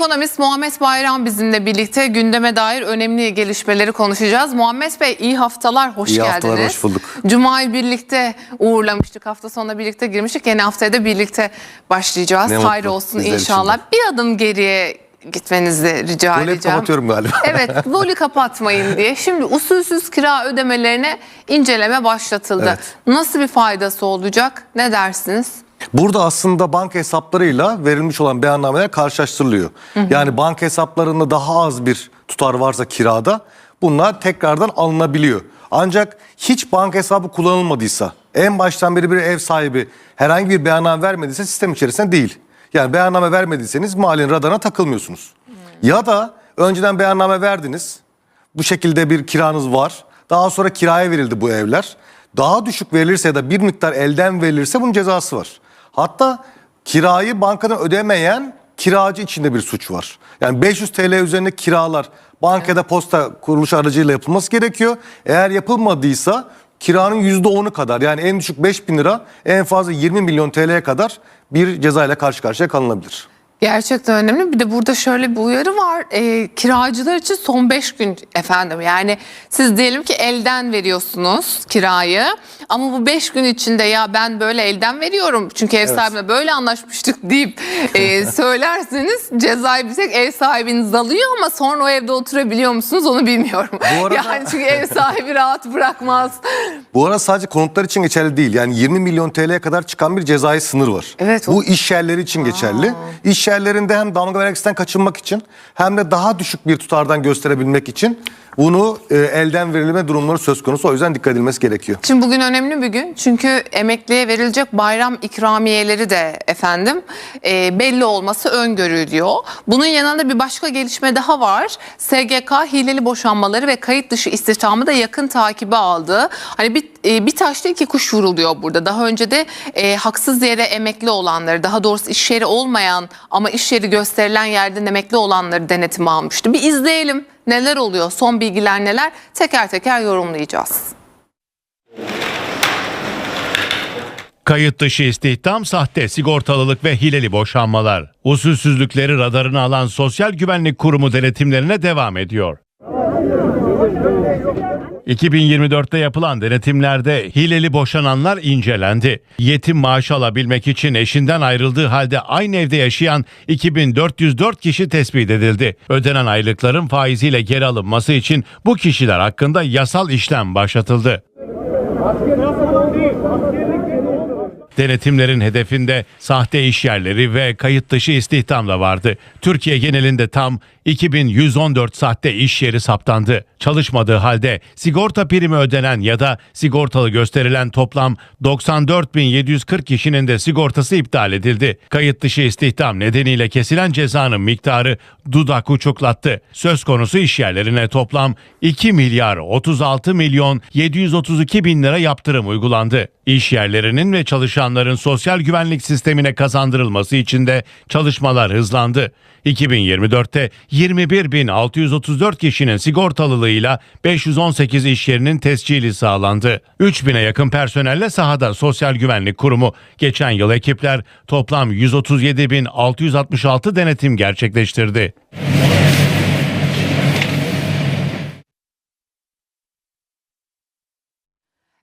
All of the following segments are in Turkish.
Ekonomist Muhammed Bayram bizimle birlikte gündeme dair önemli gelişmeleri konuşacağız. Muhammed Bey iyi haftalar, hoş İyi geldiniz. haftalar, hoş bulduk. Cuma'yı birlikte uğurlamıştık, hafta sonuna birlikte girmiştik. Yeni haftaya da birlikte başlayacağız. Ne Hayır mutlu olsun bizler inşallah. Bir adım geriye gitmenizi rica Böyle edeceğim. kapatıyorum galiba. Evet, golü kapatmayın diye. Şimdi usulsüz kira ödemelerine inceleme başlatıldı. Evet. Nasıl bir faydası olacak? Ne dersiniz? Burada aslında banka hesaplarıyla verilmiş olan beyannameler karşılaştırılıyor. Yani banka hesaplarında daha az bir tutar varsa kirada bunlar tekrardan alınabiliyor. Ancak hiç banka hesabı kullanılmadıysa, en baştan beri bir ev sahibi herhangi bir beyanname vermediyse sistem içerisinde değil. Yani beyanname vermediyseniz malin radarına takılmıyorsunuz. Ya da önceden beyanname verdiniz, bu şekilde bir kiranız var. Daha sonra kiraya verildi bu evler. Daha düşük verilirse ya da bir miktar elden verilirse bunun cezası var. Hatta kirayı bankadan ödemeyen kiracı içinde bir suç var. Yani 500 TL üzerinde kiralar bankada posta kuruluş aracıyla yapılması gerekiyor. Eğer yapılmadıysa kiranın %10'u kadar yani en düşük 5000 lira en fazla 20 milyon TL'ye kadar bir cezayla karşı karşıya kalınabilir. Gerçekten önemli. Bir de burada şöyle bir uyarı var. Ee, kiracılar için son 5 gün efendim. Yani siz diyelim ki elden veriyorsunuz kirayı. Ama bu 5 gün içinde ya ben böyle elden veriyorum. Çünkü ev sahibine böyle anlaşmıştık deyip e, söylerseniz cezayı bir tek ev sahibiniz alıyor ama sonra o evde oturabiliyor musunuz onu bilmiyorum. Bu arada- Yani çünkü ev sahibi rahat bırakmaz. Bu arada sadece konutlar için geçerli değil. Yani 20 milyon TL'ye kadar çıkan bir cezai sınır var. Evet, o- Bu iş yerleri için geçerli. İş yerlerinde hem damga vergisinden kaçınmak için hem de daha düşük bir tutardan gösterebilmek için bunu e, elden verilme durumları söz konusu. O yüzden dikkat edilmesi gerekiyor. Şimdi bugün önemli bir gün çünkü emekliye verilecek bayram ikramiyeleri de efendim e, belli olması öngörülüyor. Bunun yanında bir başka gelişme daha var. SGK hileli boşanmaları ve kayıt dışı istihdamı da yakın takibe aldı. Hani bir, e, bir taşla iki kuş vuruluyor burada. Daha önce de e, haksız yere emekli olanları daha doğrusu iş yeri olmayan ama iş yeri gösterilen yerden emekli olanları denetime almıştı. Bir izleyelim neler oluyor son bilgiler neler teker teker yorumlayacağız. Kayıt dışı istihdam, sahte sigortalılık ve hileli boşanmalar. Usulsüzlükleri radarına alan Sosyal Güvenlik Kurumu denetimlerine devam ediyor. 2024'te yapılan denetimlerde hileli boşananlar incelendi. Yetim maaşı alabilmek için eşinden ayrıldığı halde aynı evde yaşayan 2404 kişi tespit edildi. Ödenen aylıkların faiziyle geri alınması için bu kişiler hakkında yasal işlem başlatıldı. Denetimlerin hedefinde sahte iş yerleri ve kayıt dışı istihdam da vardı. Türkiye genelinde tam 2114 sahte iş yeri saptandı. Çalışmadığı halde sigorta primi ödenen ya da sigortalı gösterilen toplam 94.740 kişinin de sigortası iptal edildi. Kayıt dışı istihdam nedeniyle kesilen cezanın miktarı dudak uçuklattı. Söz konusu iş yerlerine toplam 2 milyar 36 milyon 732 bin lira yaptırım uygulandı. İş yerlerinin ve çalışanların sosyal güvenlik sistemine kazandırılması için de çalışmalar hızlandı. 2024'te 21.634 kişinin sigortalılığıyla 518 iş yerinin tescili sağlandı. 3000'e yakın personelle sahada Sosyal Güvenlik Kurumu geçen yıl ekipler toplam 137.666 denetim gerçekleştirdi.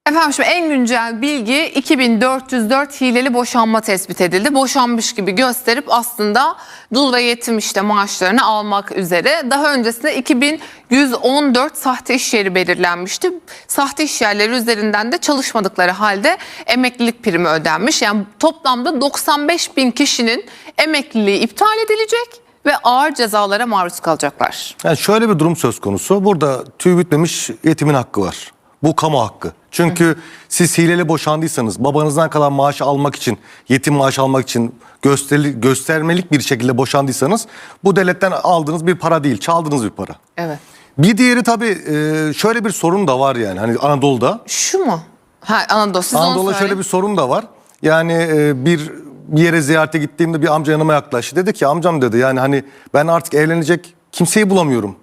Efendim şimdi en güncel bilgi 2404 hileli boşanma tespit edildi. Boşanmış gibi gösterip aslında dul ve yetim işte maaşlarını almak üzere. Daha öncesinde 2114 sahte iş yeri belirlenmişti. Sahte iş yerleri üzerinden de çalışmadıkları halde emeklilik primi ödenmiş. Yani toplamda 95 bin kişinin emekliliği iptal edilecek ve ağır cezalara maruz kalacaklar. Yani şöyle bir durum söz konusu. Burada tüy bitmemiş yetimin hakkı var. Bu kamu hakkı. Çünkü siz hileli boşandıysanız babanızdan kalan maaşı almak için, yetim maaşı almak için gösterili, göstermelik bir şekilde boşandıysanız bu devletten aldığınız bir para değil, çaldığınız bir para. Evet. Bir diğeri tabii e, şöyle bir sorun da var yani hani Anadolu'da. Şu mu? Ha Anadolu siz Anadolu'da şöyle bir sorun da var. Yani e, bir bir yere ziyarete gittiğimde bir amca yanıma yaklaştı. Dedi ki amcam dedi yani hani ben artık evlenecek kimseyi bulamıyorum.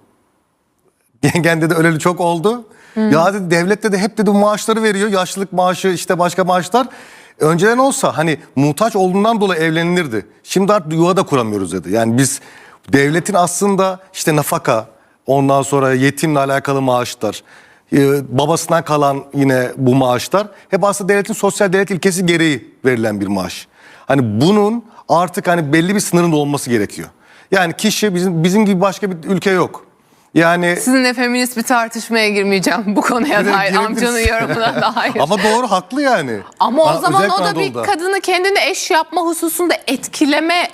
Yengen dedi öleli çok oldu. Ya dedi devlet dedi hep dedi maaşları veriyor. Yaşlılık maaşı işte başka maaşlar. Önceden olsa hani muhtaç olduğundan dolayı evlenilirdi. Şimdi artık yuva da kuramıyoruz dedi. Yani biz Devletin aslında işte nafaka, ondan sonra yetimle alakalı maaşlar, e, babasından kalan yine bu maaşlar hep aslında devletin sosyal devlet ilkesi gereği verilen bir maaş. Hani bunun artık hani belli bir sınırın olması gerekiyor. Yani kişi bizim bizim gibi başka bir ülke yok. Yani Sizinle feminist bir tartışmaya girmeyeceğim bu konuya dair. Amcanın yorumuna dair. ama doğru haklı yani. Ama o Ha, zaman özellikle o da bir Anadolu'da. kadını kendini eş yapma hususunda etkileme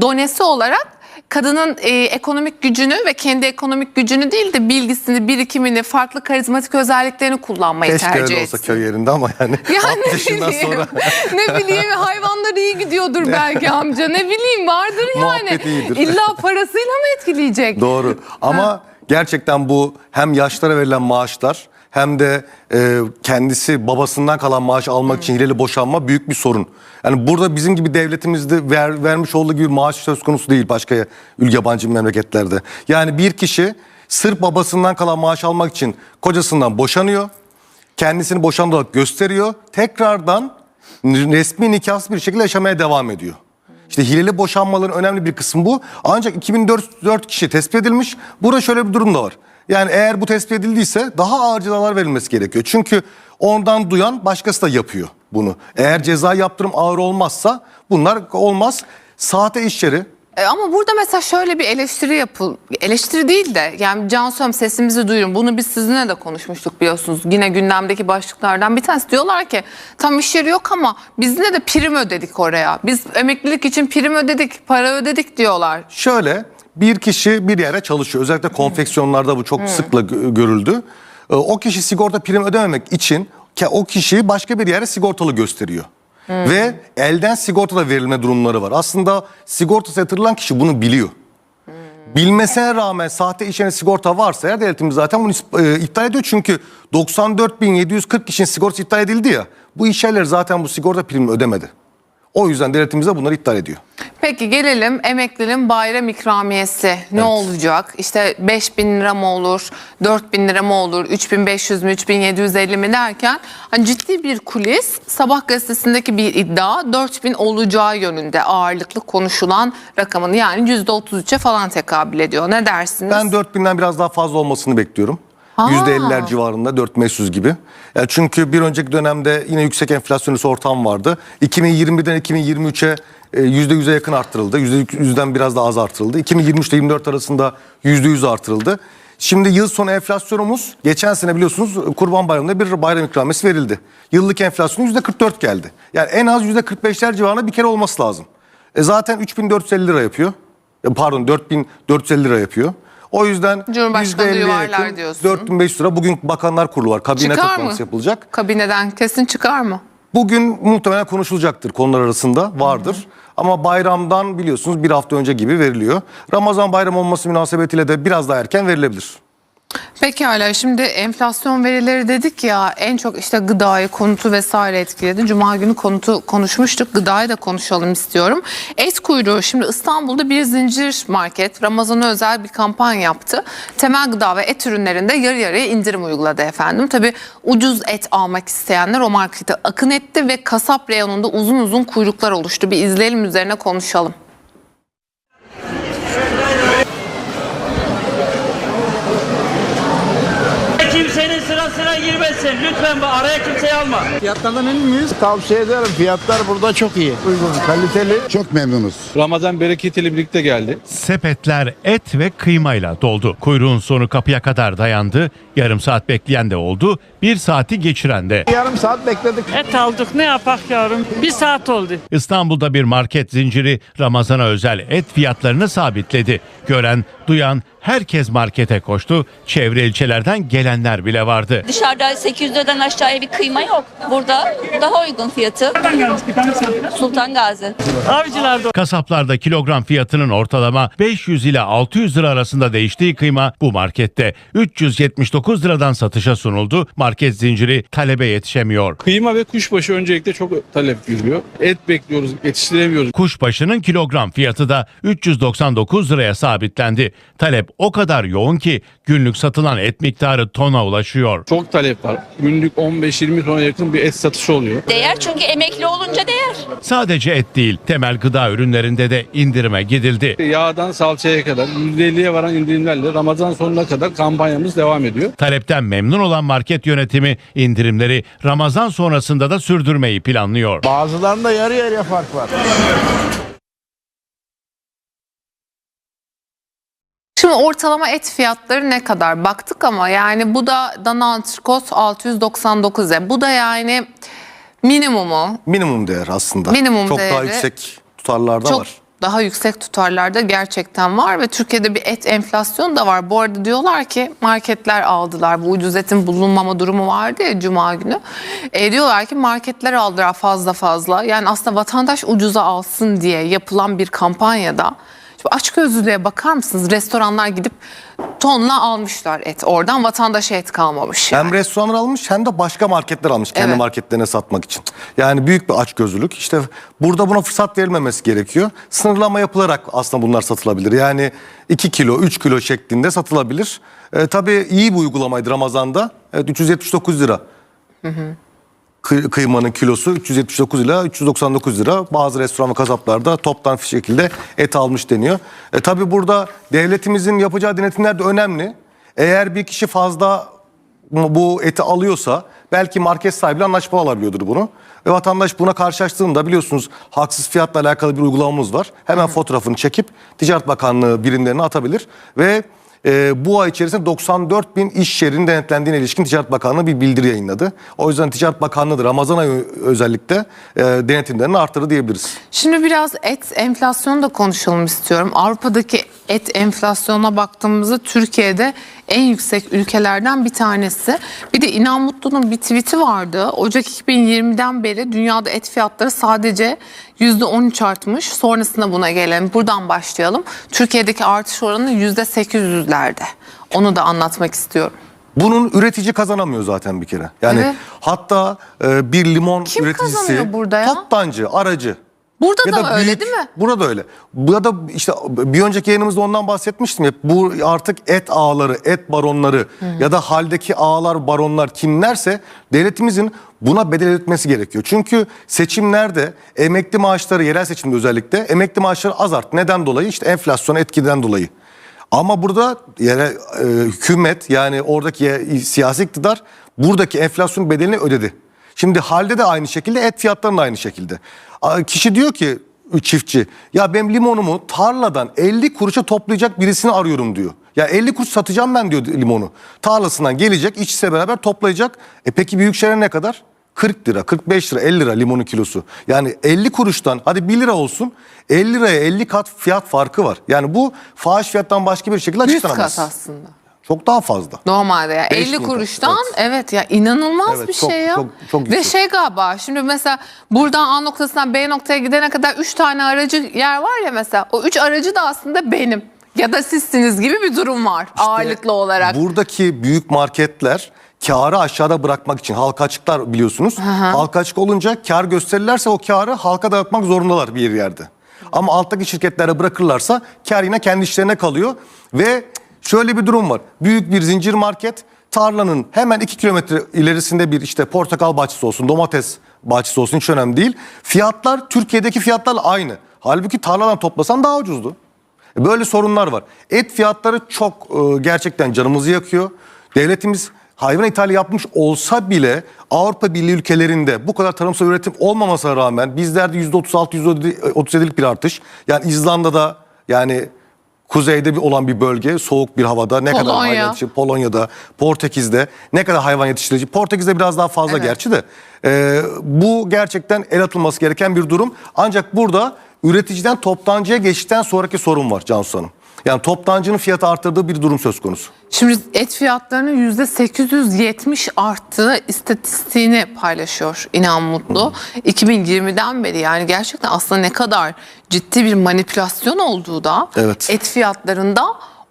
donesi olarak kadının e, ekonomik gücünü ve kendi ekonomik gücünü değil de bilgisini, birikimini, farklı karizmatik özelliklerini kullanmayı Keşke tercih öyle olsa etsin. köy yerinde ama yani Ya 60 ne yaşından bileyim, sonra ne bileyim hayvanlar iyi gidiyordur belki amca ne bileyim vardır yani. Muhabbet iyidir. İlla parasıyla mı etkileyecek? Doğru. Ama gerçekten bu hem yaşlara verilen maaşlar hem de e, kendisi babasından kalan maaş almak için hileli boşanma büyük bir sorun. Yani burada bizim gibi devletimizde ver, vermiş olduğu gibi maaş söz konusu değil başka yabancı memleketlerde. Yani bir kişi sırf babasından kalan maaş almak için kocasından boşanıyor. Kendisini boşandı olarak gösteriyor. Tekrardan resmi nikahsız bir şekilde yaşamaya devam ediyor. İşte hileli boşanmaların önemli bir kısmı bu. Ancak 2004 kişi tespit edilmiş. Burada şöyle bir durum da var. Yani eğer bu tespit edildiyse daha ağır cezalar verilmesi gerekiyor. Çünkü ondan duyan başkası da yapıyor bunu. Eğer ceza yaptırım ağır olmazsa bunlar olmaz. Sahte iş yeri, E, Ama burada mesela şöyle bir eleştiri yapıl eleştiri değil de yani Cansu'm sesimizi duyurun. Bunu biz sizinle de konuşmuştuk biliyorsunuz. Yine gündemdeki başlıklardan bir tanesi diyorlar ki tam iş yeri yok ama biz yine de prim ödedik oraya. Biz emeklilik için prim ödedik, para ödedik diyorlar. Şöyle bir kişi bir yere çalışıyor. Özellikle konfeksiyonlarda bu çok sıkla gö- görüldü. Ee, O kişi sigorta prim ödememek için o kişiyi başka bir yere sigortalı gösteriyor. Ve elden sigorta da verilme durumları var. Aslında sigortası yatırılan kişi bunu biliyor. Bilmesine rağmen sahte iş yerine sigorta varsa eğer devletimiz zaten bunu e, iptal ediyor. Çünkü 94.740 kişinin sigortası iptal edildi ya. Bu iş yerleri zaten bu sigorta primi ödemedi. O yüzden devletimiz de bunları iptal ediyor. Peki gelelim emeklinin bayram ikramiyesi ne olacak? İşte 5 bin lira mı olur, 4 bin lira mı olur, 3500 mü, 3750 mi derken hani ciddi bir kulis sabah gazetesindeki bir iddia 4 bin olacağı yönünde ağırlıklı konuşulan rakamın yani %33'e falan tekabül ediyor. Ne dersiniz? Ben 4000'den biraz daha fazla olmasını bekliyorum. Aa. %50'ler civarında 4500 gibi. Yani çünkü bir önceki dönemde yine yüksek enflasyonist ortam vardı. 2020'den 2023'e e, %100'e yakın arttırıldı. %100'den biraz daha az artırıldı. 2023 ile 24 arasında %100 artırıldı. Şimdi yıl sonu enflasyonumuz geçen sene biliyorsunuz Kurban Bayramı'nda bir bayram ikramiyesi verildi. Yıllık enflasyon %44 geldi. Yani en az %45'ler civarında bir kere olması lazım. E zaten 3450 lira yapıyor. E Pardon 4450 lira yapıyor. O yüzden Cumhurbaşkanı %50'ye yuvarlar yakın, diyorsun. 4500 lira. Bugün bakanlar kurulu var. Kabine çıkar mı? toplantısı yapılacak. Kabineden kesin çıkar mı? Bugün muhtemelen konuşulacaktır konular arasında vardır. Ama bayramdan biliyorsunuz bir hafta önce gibi veriliyor. Ramazan bayramı olması münasebetiyle de biraz daha erken verilebilir. Pekala şimdi enflasyon verileri dedik ya en çok işte gıdayı, konutu vesaire etkiledi. Cuma günü konutu konuşmuştuk. Gıdayı da konuşalım istiyorum. Et kuyruğu şimdi İstanbul'da bir zincir market Ramazan'a özel bir kampanya yaptı. Temel gıda ve et ürünlerinde yarı yarıya indirim uyguladı efendim. Tabi ucuz et almak isteyenler o markete akın etti ve kasap reyonunda uzun uzun kuyruklar oluştu. Bir izleyelim üzerine konuşalım. Sıra girmesin. Lütfen bu araya kimseyi alma. Fiyatlardan emin miyiz? Tavsiye ederim. Fiyatlar burada çok iyi. Uygun, kaliteli. Çok memnunuz. Ramazan bereketiyle birlikte geldi. Sepetler et ve kıymayla doldu. Kuyruğun sonu kapıya kadar dayandı. Yarım saat bekleyen de oldu. Bir saati geçiren de. Yarım saat bekledik. Et aldık ne yapak yavrum? Bir saat oldu. İstanbul'da bir market zinciri Ramazan'a özel et fiyatlarını sabitledi. Gören, duyan herkes markete koştu. Çevre ilçelerden gelenler bile vardı. Dışarıda 800 liradan aşağıya bir kıyma yok. Burada daha uygun fiyatı. Sultan Gazi. Avcılar da Kasaplarda kilogram fiyatının ortalama 500 ile 600 lira arasında değiştiği kıyma bu markette 379 liradan satışa sunuldu. Market zinciri talebe yetişemiyor. Kıyma ve kuşbaşı öncelikle çok talep görüyor. Et bekliyoruz, yetiştiremiyoruz. Kuşbaşının kilogram fiyatı da 399 liraya sabit. Sabitlendi. Talep o kadar yoğun ki günlük satılan et miktarı tona ulaşıyor. Çok talep var. Günlük 15-20 tona yakın bir et satışı oluyor. Değer çünkü emekli olunca değer. Sadece et değil, temel gıda ürünlerinde de indirime gidildi. Yağdan salçaya kadar %50'ye varan indirimlerle Ramazan sonuna kadar kampanyamız devam ediyor. Talepten memnun olan market yönetimi indirimleri Ramazan sonrasında da sürdürmeyi planlıyor. Bazılarında yarı yarıya fark var. Şimdi ortalama et fiyatları ne kadar baktık ama yani bu da dana antrikot 699 lira. Bu da yani minimumu Minimum değer aslında. Minimum Çok daha değeri. yüksek tutarlarda çok var. daha yüksek tutarlarda gerçekten var ve Türkiye'de bir et enflasyonu da var. Bu arada diyorlar ki marketler aldılar. Bu ucuz etin bulunmama durumu vardı ya cuma günü. E, diyorlar ki marketler aldılar fazla fazla. Yani aslında vatandaş ucuza alsın diye yapılan bir kampanyada Şimdi açgözlülüğe bakar mısınız? Restoranlar gidip tonla almışlar et. Oradan vatandaşa et kalmamış. Hem restoranlar almış hem de başka marketler almış kendi Evet. marketlerine satmak için. Yani büyük bir açgözlülük. İşte burada buna fırsat verilmemesi gerekiyor. Sınırlama yapılarak aslında bunlar satılabilir. Yani 2 kilo, 3 kilo şeklinde satılabilir. E, tabii iyi bir uygulamaydı Ramazan'da. Evet, 379 lira. Kı- kıymanın kilosu 379 lira 399 lira. Bazı restoran ve kasaplarda toptan bir şekilde et almış deniyor. E tabi burada devletimizin yapacağı denetimler de önemli. Eğer bir kişi fazla bu eti alıyorsa belki market sahibiyle anlaşma alabiliyordur bunu. Ve vatandaş buna karşılaştığında biliyorsunuz haksız fiyatla alakalı bir uygulamamız var. Hemen fotoğrafını çekip Ticaret Bakanlığı birimlerine atabilir ve e, bu ay içerisinde 94 bin iş yerinin denetlendiğine ilişkin Ticaret Bakanlığı bir bildiri yayınladı. O yüzden Ticaret Bakanlığı da Ramazan ayı özellikle e, denetimlerini arttırdı diyebiliriz. Şimdi biraz et enflasyonu da konuşalım istiyorum. Avrupa'daki et enflasyonuna baktığımızda Türkiye'de en yüksek ülkelerden bir tanesi. Bir de İnan Mutlu'nun bir tweet'i vardı. Ocak 2020'den beri dünyada et fiyatları sadece %13 artmış. Sonrasında buna gelelim. Buradan başlayalım. Türkiye'deki artış oranı %800'lerde. Onu da anlatmak istiyorum. Bunun üretici kazanamıyor zaten bir kere. Yani Evet. hatta e, bir limon Kim üreticisi kazanıyor burada ya? toptancı, aracı. Burada Ya da, öyle büyük- değil mi? Burada da öyle. Burada da işte bir önceki yayınımızda ondan bahsetmiştim ya. Bu artık et ağları, et baronları ya da haldeki ağlar, baronlar kimlerse devletimizin buna bedel ödetmesi gerekiyor. Çünkü seçimlerde emekli maaşları yerel seçimde özellikle emekli maaşları az arttı. Neden dolayı? İşte enflasyon etkiden dolayı. Ama burada yere, e, hükümet yani oradaki siyasi iktidar buradaki enflasyon bedelini ödedi. Şimdi halde de aynı şekilde et fiyatlarının da aynı şekilde. Kişi diyor ki çiftçi ya benim limonumu tarladan 50 kuruşa toplayacak birisini arıyorum diyor. Ya 50 kuruş satacağım ben diyor limonu. Tarlasından gelecek işçisiyle beraber toplayacak. E peki büyük şehre ne kadar? 40 lira, 45 lira, 50 lira limonun kilosu. Yani 50 kuruştan hadi 1 lira olsun 50 liraya 50 kat fiyat farkı var. Yani bu fahiş fiyattan başka bir şekilde 100 açıklanamaz. kat aslında. Çok daha fazla. Normalde ya Beş 50 bin kuruştan kat, evet. ya inanılmaz Evet, bir çok- şey ya. çok- çok Ve şey galiba şimdi mesela buradan A noktasından B noktaya gidene kadar 3 tane aracı yer var ya mesela o 3 aracı da aslında benim ya da sizsiniz gibi bir durum var ağırlıklı olarak. Buradaki büyük marketler karı aşağıda bırakmak için halka açıklar biliyorsunuz. Halka açık olunca kar gösterirlerse o karı halka dağıtmak zorundalar bir yerde. Ama alttaki şirketlere bırakırlarsa kar yine kendi işlerine kalıyor. Ve şöyle bir durum var. Büyük bir zincir market tarlanın hemen 2 kilometre ilerisinde bir işte portakal bahçesi olsun, domates bahçesi olsun hiç önemli değil. Fiyatlar Türkiye'deki fiyatlarla aynı. Halbuki tarladan toplasan daha ucuzdu. Böyle sorunlar var. Et fiyatları çok e, gerçekten canımızı yakıyor. Devletimiz hayvan ithali yapmış olsa bile Avrupa Birliği ülkelerinde bu kadar tarımsal üretim olmamasına rağmen bizlerde %36 %37'lik bir artış. Yani İzlanda'da yani kuzeyde bir olan bir bölge soğuk bir havada ne kadar Polonya. hayvan yetişir Polonya'da, Portekiz'de ne kadar hayvan yetiştirici. Portekiz'de biraz daha fazla Evet. gerçi de. E, bu gerçekten el atılması gereken bir durum. Ancak burada üreticiden toptancıya geçtikten sonraki sorun var Cansu Hanım. Yani toptancının fiyatı arttırdığı bir durum söz konusu. Şimdi et fiyatlarının %870 arttığı istatistiğini paylaşıyor İnan Mutlu. 2020'den beri yani gerçekten aslında ne kadar ciddi bir manipülasyon olduğu da Evet. et fiyatlarında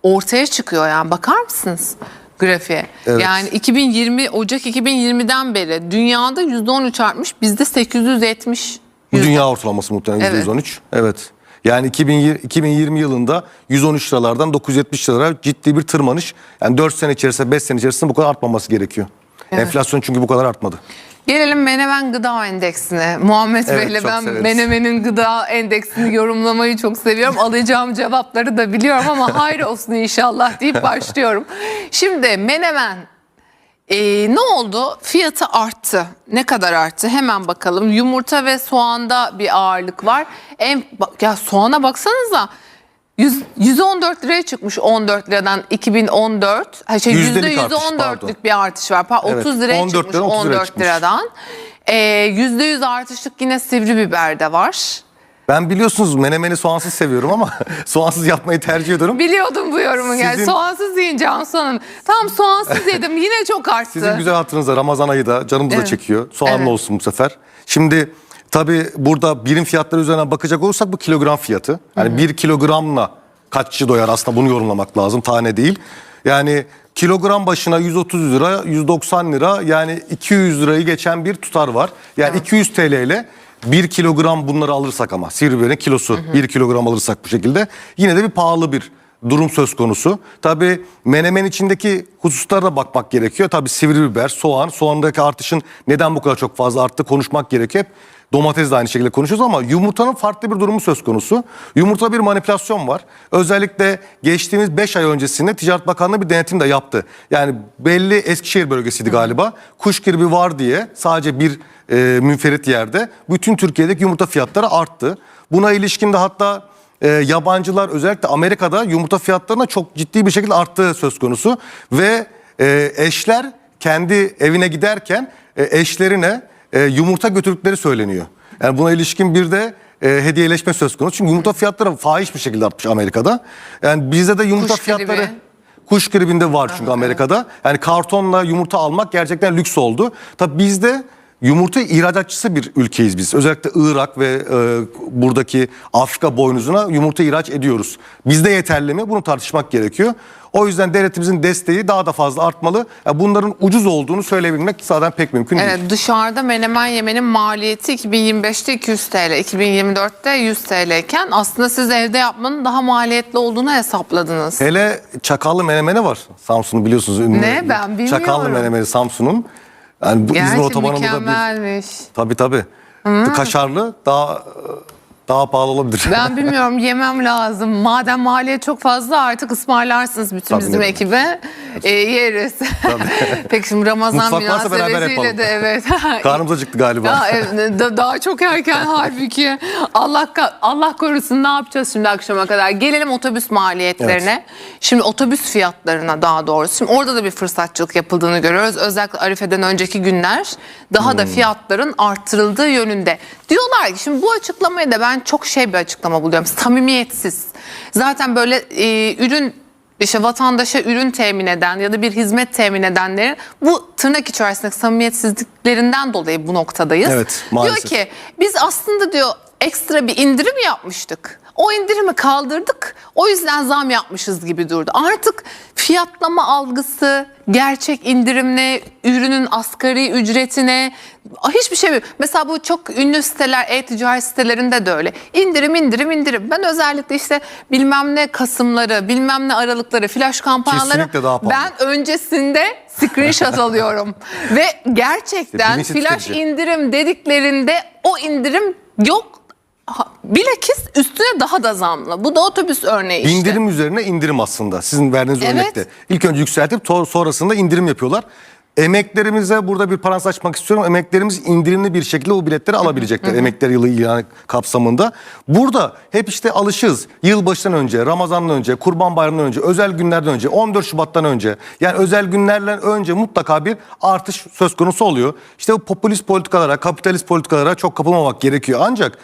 ortaya çıkıyor yani bakar mısınız grafiğe? Evet. Yani 2020 Ocak 2020'den beri dünyada %13 artmış bizde 870. Bu yüzde. dünya ortalaması muhtemelen Evet. %113. Evet. Yani 2020, 2020 yılında 113 liralardan 970 liralara ciddi bir tırmanış. Yani 4 sene içerisinde 5 sene içerisinde bu kadar artmaması gerekiyor. Enflasyon çünkü bu kadar artmadı. Gelelim Menemen Gıda Endeksine. Muhammed Evet, Bey'le ben severiz. Menemen'in gıda endeksini yorumlamayı çok seviyorum. Alacağım cevapları da biliyorum ama hayır olsun inşallah deyip başlıyorum. Şimdi Menemen e, ne oldu? Fiyatı arttı. Ne kadar arttı? Hemen bakalım. Yumurta ve soğanda bir ağırlık var. En ya soğana baksanıza. 100, 114 liraya çıkmış 14 liradan 2014. Ha şey Yüzdelik artış, %114'lük pardon. bir artış var. Pa- Evet, 30 liraya 14 çıkmış liradan 30 liraya 14 çıkmış. liradan. Ee, %100 artışlık yine sivri biberde var. Ben biliyorsunuz menemeni soğansız seviyorum ama soğansız yapmayı tercih ediyorum. Biliyordum bu yorumun yani Sizin- soğansız yiyin Cansu Hanım. Tam soğansız yedim yine çok arttı. Sizin güzel hatırınızda Ramazan ayı da canımız da Evet. çekiyor. Soğanlı Evet. olsun bu sefer. Şimdi tabii burada birim fiyatları üzerinden bakacak olursak bu kilogram fiyatı. Yani bir kilogramla kaç kişi doyar aslında bunu yorumlamak lazım tane değil. Yani kilogram başına 130 lira 190 lira yani 200 lirayı geçen bir tutar var. Yani 200 TL ile 1 kilogram bunları alırsak ama sivri biberin kilosu 1 kilogram alırsak bu şekilde yine de bir pahalı bir durum söz konusu. Tabii menemen içindeki hususlara da bakmak gerekiyor. Tabii sivri biber, soğan, soğandaki artışın neden bu kadar çok fazla arttı konuşmak gerekiyor. Hep domates de aynı şekilde konuşuyoruz ama yumurtanın farklı bir durumu söz konusu. Yumurta bir manipülasyon var. Özellikle geçtiğimiz 5 ay öncesinde Ticaret Bakanlığı bir denetim de yaptı. Yani belli Eskişehir bölgesiydi galiba. Kuş gribi var diye sadece bir e, münferit yerde bütün Türkiye'deki yumurta fiyatları arttı. Buna ilişkin de hatta e, yabancılar özellikle Amerika'da yumurta fiyatlarına çok ciddi bir şekilde arttığı söz konusu. Ve e, eşler kendi evine giderken e, eşlerine e, yumurta götürdükleri söyleniyor. Yani buna ilişkin bir de e, hediyeleşme söz konusu. Çünkü yumurta fiyatları fahiş bir şekilde artmış Amerika'da. Yani bizde de yumurta Kuş gribi. fiyatları... Kuş gribinde var çünkü Amerika'da. Yani kartonla yumurta almak gerçekten lüks oldu. Tabii bizde yumurta ihracatçısı bir ülkeyiz biz. Özellikle Irak ve e, buradaki Afrika boynuzuna yumurta ihraç ediyoruz. Bizde yeterli mi? Bunu tartışmak gerekiyor. O yüzden devletimizin desteği daha da fazla artmalı. Ya bunların ucuz olduğunu söyleyebilmek zaten pek mümkün değil. Evet dışarıda menemen yemenin maliyeti 2025'te 200 TL, 2024'te 100 TL iken aslında siz evde yapmanın daha maliyetli olduğunu hesapladınız. Hele çakallı menemeni var. Samsun'u biliyorsunuz. ünlü. Ne? Ben bilmiyorum. Çakallı menemeni Samsun'un. Yani bu İzmir Gerçi otobanında da bir mükemmelmiş. Tabii tabii. Kaşarlı daha daha pahalı olabilir. Ben bilmiyorum yemem lazım. Madem maliyet çok fazla artık ısmarlarsınız bütün Tabii, bizim ekibe. E, yeriz. Peki şimdi Ramazan Mutfak varsa beraber münasebetiyle yapalım. de evet. Karnımız acıktı galiba. Ya, da- daha çok erken halbuki. Allah ka- Allah korusun ne yapacağız şimdi akşama kadar? Gelelim otobüs maliyetlerine. Şimdi otobüs fiyatlarına daha doğrusu. Şimdi orada da bir fırsatçılık yapıldığını görüyoruz. Özellikle Arife'den önceki günler daha Hmm. da fiyatların arttırıldığı yönünde. Diyorlar ki şimdi bu açıklamayı da ben çok şey bir açıklama buluyorum. Samimiyetsiz. Zaten böyle e, ürün işte vatandaşa ürün temin eden ya da bir hizmet temin edenlerin bu tırnak içerisindeki samimiyetsizliklerinden dolayı bu noktadayız. Evet, maalesef. Diyor ki biz aslında diyor ekstra bir indirim yapmıştık. O indirimi kaldırdık. O yüzden zam yapmışız gibi durdu. Artık fiyatlama algısı, gerçek indirimle, ürünün asgari ücretine hiçbir şey yok. Mesela bu çok ünlü siteler, e-ticaret sitelerinde de öyle. İndirim, indirim, indirim. Ben özellikle işte bilmem ne Kasımları, bilmem ne Aralıkları, flash kampanyaları ben öncesinde screenshot alıyorum. Ve gerçekten flash indirim dediklerinde o indirim yok. Bilakis üstüne daha da zamlı. Bu da otobüs örneği işte. İndirim üzerine indirim aslında. Sizin verdiğiniz Evet. örnekte. İlk önce yükseltip to- sonrasında indirim yapıyorlar. Emeklerimize burada bir parantez açmak istiyorum. Emeklerimiz indirimli bir şekilde o biletleri alabilecekler. Emekler yılı ilanı kapsamında. Burada hep işte alışığız. Yılbaşından önce, Ramazan'dan önce, Kurban Bayramı'ndan önce, özel günlerden önce, 14 Şubat'tan önce. Yani özel günlerle önce mutlaka bir artış söz konusu oluyor. İşte bu popülist politikalara, kapitalist politikalara çok kapılmamak gerekiyor. Ancak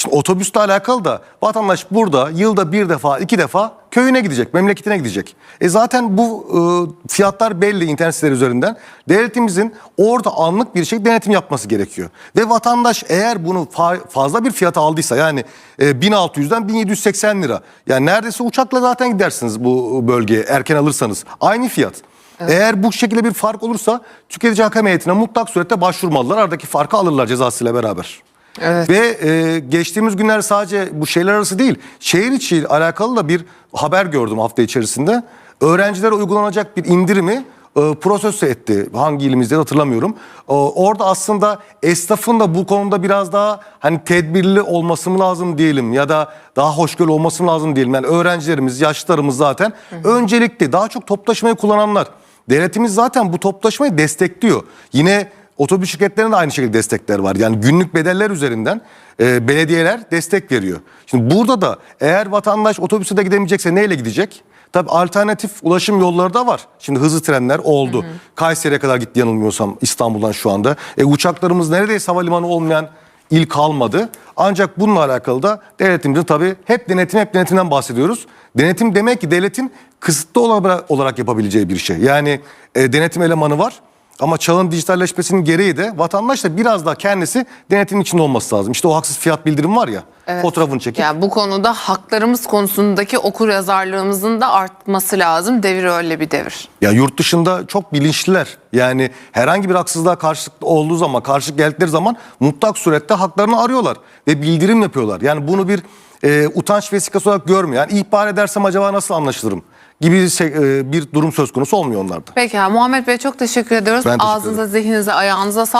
Şimdi otobüsle alakalı da vatandaş burada yılda bir defa iki defa köyüne gidecek, memleketine gidecek. E zaten bu e, fiyatlar belli internet siteleri üzerinden. Devletimizin orada anlık bir şekilde denetim yapması gerekiyor. Ve vatandaş eğer bunu fa- fazla bir fiyata aldıysa yani e, 1600'den 1780 lira. Yani neredeyse uçakla zaten gidersiniz bu bölgeye erken alırsanız. Aynı fiyat. Eğer bu şekilde bir fark olursa tüketici hakem heyetine mutlak surette başvurmalılar. Aradaki farkı alırlar cezasıyla beraber. Evet. Ve e, geçtiğimiz günler sadece bu şeyler arası değil, şehir içi alakalı da bir haber gördüm hafta içerisinde. Öğrencilere uygulanacak bir indirimi e, proseso etti. Hangi ilimizde hatırlamıyorum. E, orada aslında esnafın da bu konuda biraz daha hani tedbirli olması mı lazım diyelim ya da daha hoşgörülü olması mı lazım diyelim. Yani öğrencilerimiz, yaşlılarımız zaten öncelikli daha çok toplu taşımayı kullananlar. Devletimiz zaten bu toplu taşımayı destekliyor. Yine Otobüs şirketlerinde aynı şekilde destekler var. Yani günlük bedeller üzerinden e, belediyeler destek veriyor. Şimdi burada da eğer vatandaş otobüse de gidemeyecekse neyle gidecek? Tabii alternatif ulaşım yolları da var. Şimdi hızlı trenler oldu. Kayseri'ye kadar gitti yanılmıyorsam İstanbul'dan şu anda. E, uçaklarımız neredeyse havalimanı olmayan il kalmadı. Ancak bununla alakalı da devletimizin tabii hep denetim hep denetimden bahsediyoruz. Denetim demek ki devletin kısıtlı olarak, olarak yapabileceği bir şey. Yani e, denetim elemanı var. Ama çağın dijitalleşmesinin gereği de vatandaş da biraz daha kendisi denetim içinde olması lazım. İşte o haksız fiyat bildirim var ya fotoğrafını çekip. Yani bu konuda haklarımız konusundaki okur yazarlığımızın da artması lazım. Devir öyle bir devir. Ya yurt dışında çok bilinçliler. Yani herhangi bir haksızlığa karşılık olduğu zaman, karşılık geldikleri zaman mutlak surette haklarını arıyorlar ve bildirim yapıyorlar. Yani bunu bir e, utanç vesikası olarak görmüyor. Yani ihbar edersem acaba nasıl anlaşılırım gibi e, bir durum söz konusu olmuyor onlarda. Peki Muhammed Bey çok teşekkür ediyoruz. Ben teşekkür Ağzınıza, zihninize, ayağınıza sağlık.